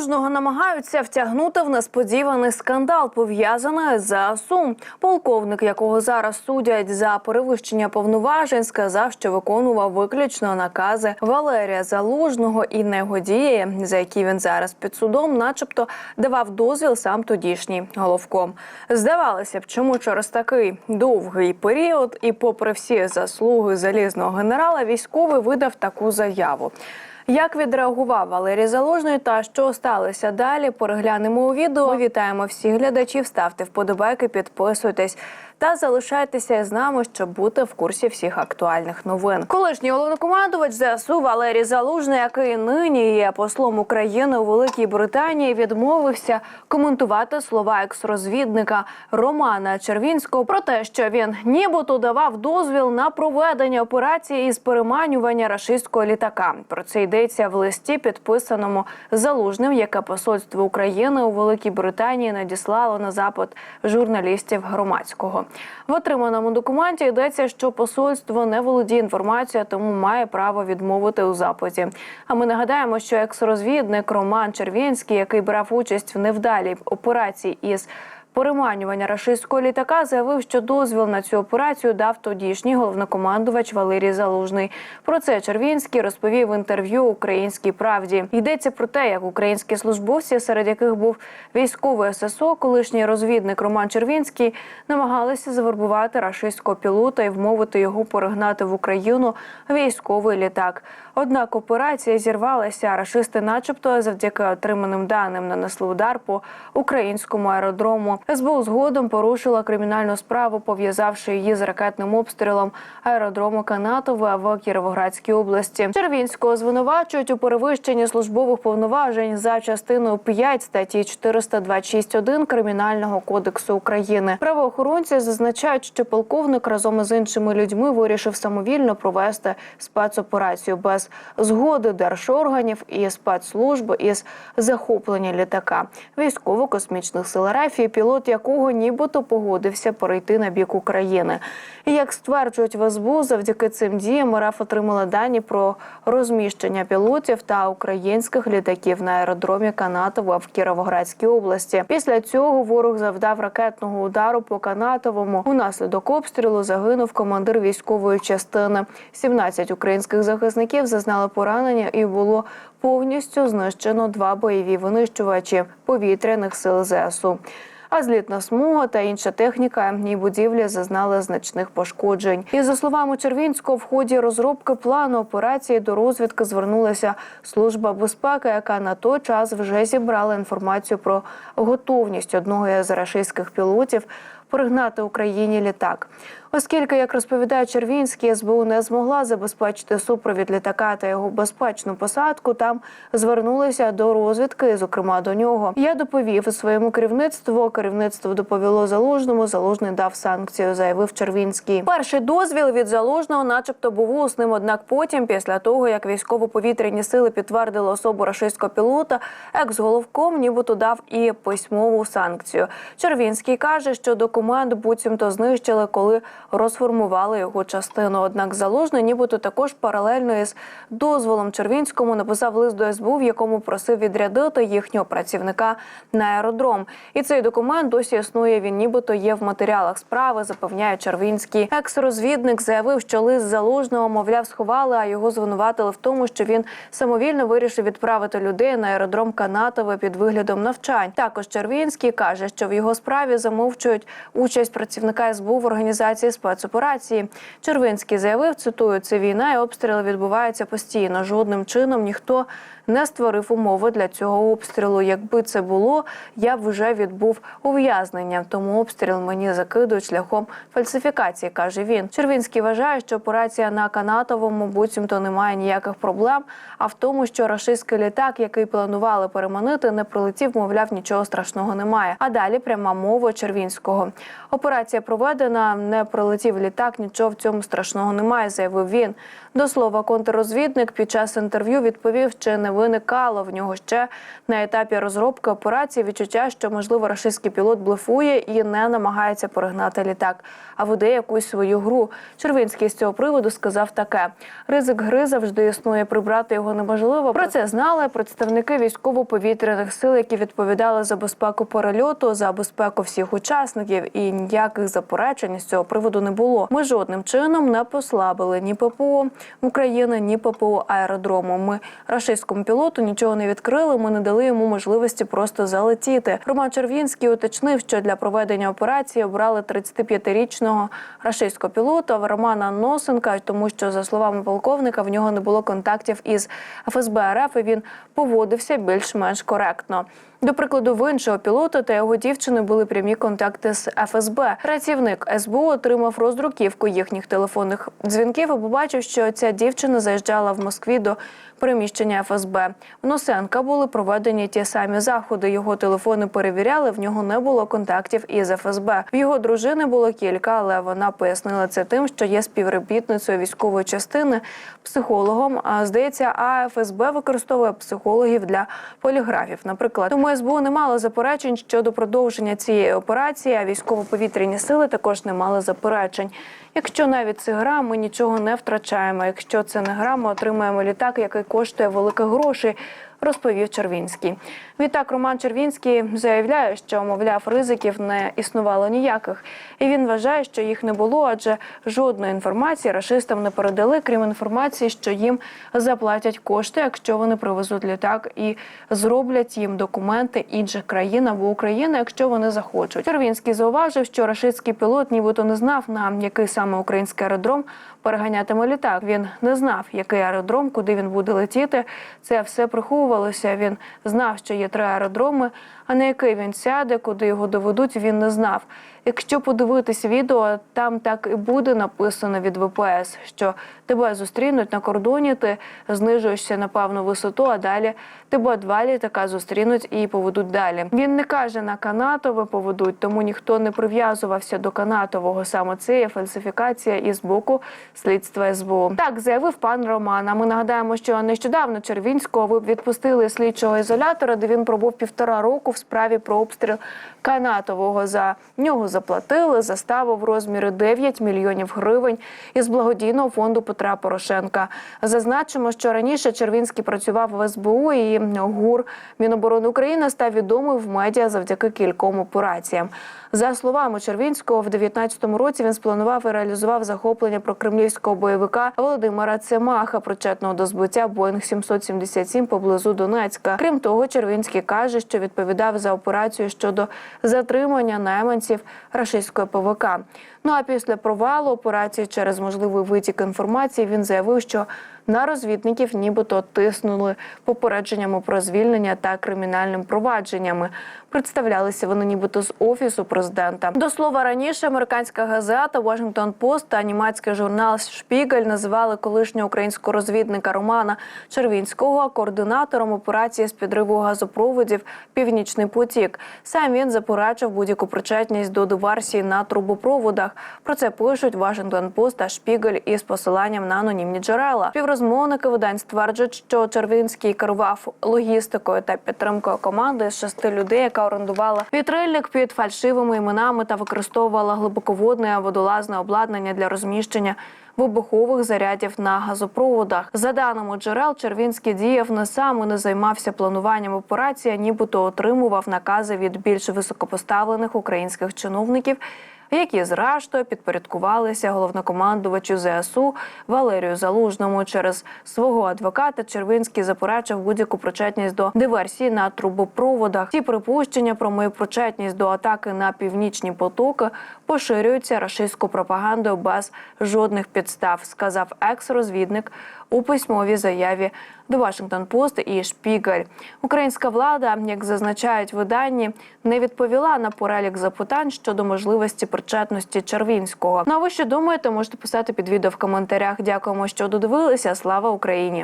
Залужного намагаються втягнути в несподіваний скандал, пов'язаний з ЗСУ. Полковник, якого зараз судять за перевищення повноважень, сказав, що виконував виключно накази Валерія Залужного і його за які він зараз під судом, начебто давав дозвіл сам тодішній головком. Здавалося б, чому через такий довгий період, і, попри всі заслуги залізного генерала, військовий видав таку заяву. Як відреагував Валерій Залужний та що сталося далі? Переглянемо у відео. Вітаємо всіх глядачів. Ставте вподобайки, підписуйтесь та залишайтеся з нами, щоб бути в курсі всіх актуальних новин. Колишній головнокомандувач ЗСУ Валерій Залужний, який нині є послом України у Великій Британії, відмовився коментувати слова екс-розвідника Романа Червінського про те, що він нібито давав дозвіл на проведення операції із переманювання рашистського літака. Про це йдеться в листі, підписаному залужним, яке посольство України у Великій Британії надіслало на запит журналістів громадського. В отриманому документі йдеться, що посольство не володіє інформацією, тому має право відмовити у запиті. А ми нагадаємо, що екс-розвідник Роман Червінський, який брав участь в невдалій операції із Переманювання рашистського літака заявив, що дозвіл на цю операцію дав тодішній головнокомандувач Валерій Залужний. Про це Червінський розповів в інтерв'ю Українській правді. Йдеться про те, як українські службовці, серед яких був військовий ССО, колишній розвідник Роман Червінський, намагалися завербувати рашистського пілота і вмовити його перегнати в Україну військовий літак. Однак операція зірвалася. Рашисти, начебто, завдяки отриманим даним, нанесли удар по українському аеродрому. СБУ згодом порушила кримінальну справу, пов'язавши її з ракетним обстрілом аеродрому Канатове в Кіровоградській області. Червінського звинувачують у перевищенні службових повноважень за частиною 5 статті 426.1 Кримінального кодексу України. Правоохоронці зазначають, що полковник разом із іншими людьми вирішив самовільно провести спецоперацію без згоди держорганів і спецслужб із захоплення літака військово-космічних сил РФ, пілот якого нібито погодився перейти на бік України. Як стверджують в СБУ, завдяки цим діям РФ отримала дані про розміщення пілотів та українських літаків на аеродромі Канатово в Кіровоградській області. Після цього ворог завдав ракетного удару по Канатовому. Унаслідок обстрілу загинув командир військової частини. 17 українських захисників зазнали поранення і було повністю знищено два бойові винищувачі повітряних сил ЗСУ. А злітна смуга та інша техніка і будівлі зазнали значних пошкоджень. І за словами Червінського, в ході розробки плану операції до розвідки звернулася служба безпеки, яка на той час вже зібрала інформацію про готовність одного із рашистських пілотів пригнати Україні літак. Оскільки, як розповідає Червінський, СБУ не змогла забезпечити супровід літака та його безпечну посадку, там звернулися до розвідки, зокрема до нього. Я доповів своєму керівництву. Керівництво доповіло залужному. Залужний дав санкцію, заявив Червінський. Перший дозвіл від залужного, начебто, був усним. Однак потім, після того як військово-повітряні сили підтвердили особу рашистського пілота, екс-головком нібито дав і письмову санкцію. Червінський каже, що документ буцімто знищили, коли розформували його частину. Однак залужний, нібито також паралельно із дозволом Червінському написав лист до СБУ, в якому просив відрядити їхнього працівника на аеродром. І цей документ досі існує. Він нібито є в матеріалах справи. Запевняє Червінський. Екс-розвідник заявив, що лист залужного, мовляв, сховали, а його звинуватили в тому, що він самовільно вирішив відправити людей на аеродром Канатове під виглядом навчань. Також Червінський каже, що в його справі замовчують участь працівника СБУ в організації спецоперації. Червинський заявив, цитую, це війна і обстріли відбуваються постійно. Жодним чином ніхто не створив умови для цього обстрілу. Якби це було, я б вже відбув ув'язнення. Тому обстріл мені закидують шляхом фальсифікації, каже він. Червінський вважає, що операція на Канатовому буцімто не має ніяких проблем. А в тому, що рашистський літак, який планували переманити, не прилетів, мовляв, нічого страшного немає. А далі пряма мова Червінського. Операція проведена, не прилетів літак, нічого в цьому страшного немає, заявив він. До слова, контррозвідник під час інтерв'ю відповів, чи не виникало в нього ще на етапі розробки операції. Відчуття, що можливо рашистський пілот блефує і не намагається перегнати літак, а веде якусь свою гру. Червинський з цього приводу сказав таке: ризик гри завжди існує. Прибрати його неможливо. Про це знали представники військово-повітряних сил, які відповідали за безпеку перельоту, за безпеку всіх учасників, і ніяких заперечень з цього приводу не було. Ми жодним чином не послабили ні ППО України, ні ППО аеродрому. Ми рашистському пілоту нічого не відкрили. Ми не дали йому можливості просто залетіти. Роман Червінський уточнив, що для проведення операції обрали 35-річного рашистського пілота Романа Носенка, тому що за словами полковника в нього не було контактів із ФСБ РФ, і він поводився більш-менш коректно. До прикладу, в іншого пілота та його дівчини були прямі контакти з ФСБ. Працівник СБУ отримав роздруківку їхніх телефонних дзвінків і побачив, що ця дівчина заїжджала в Москві до приміщення ФСБ. В Носенка були проведені ті самі заходи. Його телефони перевіряли. В нього не було контактів із ФСБ. В його дружини було кілька, але вона пояснила це тим, що є співробітницею військової частини, психологом. А здається, а ФСБ використовує психологів для поліграфів. Наприклад, тому СБУ не мало заперечень щодо продовження цієї операції. А військово-повітряні сили також не мали заперечень. Якщо навіть це гра, ми нічого не втрачаємо. Якщо це не гра, ми отримаємо літак, який коштує великих грошей. Розповів Червінський. Відтак Роман Червінський заявляє, що мовляв ризиків не існувало ніяких, і він вважає, що їх не було, адже жодної інформації рашистам не передали, крім інформації, що їм заплатять кошти, якщо вони привезуть літак і зроблять їм документи інших країн або України, якщо вони захочуть. Червінський зауважив, що рашистський пілот, нібито не знав на який саме український аеродром переганятиме літак. Він не знав, який аеродром, куди він буде летіти. Це все приховувалося. Він знав, що є три аеродроми, а на який він сяде, куди його доведуть, він не знав. Якщо подивитись відео, там так і буде написано від ВПС, що тебе зустрінуть на кордоні, ти знижуєшся на певну висоту, а далі тебе два літака зустрінуть і поведуть далі. Він не каже на канатове поведуть, тому ніхто не прив'язувався до канатового. Саме це є фальсифікація із боку слідства СБУ. Так заявив пан Роман. А Ми нагадаємо, що нещодавно Червінського відпустили слідчого ізолятора, де він пробув півтора року в справі про обстріл канатового. За нього заплатили заставу в розмірі 9 мільйонів гривень із благодійного фонду Петра Порошенка. Зазначимо, що раніше Червінський працював в СБУ і ГУР Міноборони України став відомий в медіа завдяки кільком операціям. За словами Червінського, в 19-му році він спланував і реалізував захоплення прокремлівського бойовика Володимира Цемаха, причетного до збиття Боїнг 777 поблизу Донецька. Крім того, Червінський каже, що відповідав за операцію щодо затримання найманців рашистської ПВК. Ну а після провалу операції через можливий витік інформації він заявив, що на розвідників нібито тиснули попередженнями про звільнення та кримінальним провадженнями. Представлялися вони нібито з офісу президента. До слова раніше американська газета Washington Post та німецький журнал Шпігель називали колишнього українського розвідника Романа Червінського координатором операції з підриву газопроводів Північний потік. Сам він заперечив будь-яку причетність до диверсії на трубопроводах. Про це пишуть Washington Post та Шпігель із посиланням на анонімні джерела. Співрозмовники видань стверджують, що Червінський керував логістикою та підтримкою команди з шести людей, яка орендувала вітрильник під фальшивими іменами та використовувала глибоководне водолазне обладнання для розміщення вибухових зарядів на газопроводах. За даними джерел, Червінський діяв не сам і не займався плануванням операції, нібито отримував накази від більш високопоставлених українських чиновників. Які зрештою підпорядкувалися головнокомандувачу ЗСУ Валерію Залужному через свого адвоката. Червинський заперечив будь-яку причетність до диверсії на трубопроводах. Ці припущення про мою причетність до атаки на північні потоки поширюються рашистською пропагандою без жодних підстав, сказав екс-розвідник у письмовій заяві до Washington Post і Шпігель. Українська влада, як зазначають виданні, не відповіла на перелік запитань щодо можливості причетності Червінського. Ну а ви що думаєте? Можете писати під відео в коментарях. Дякуємо, що додивилися. Слава Україні!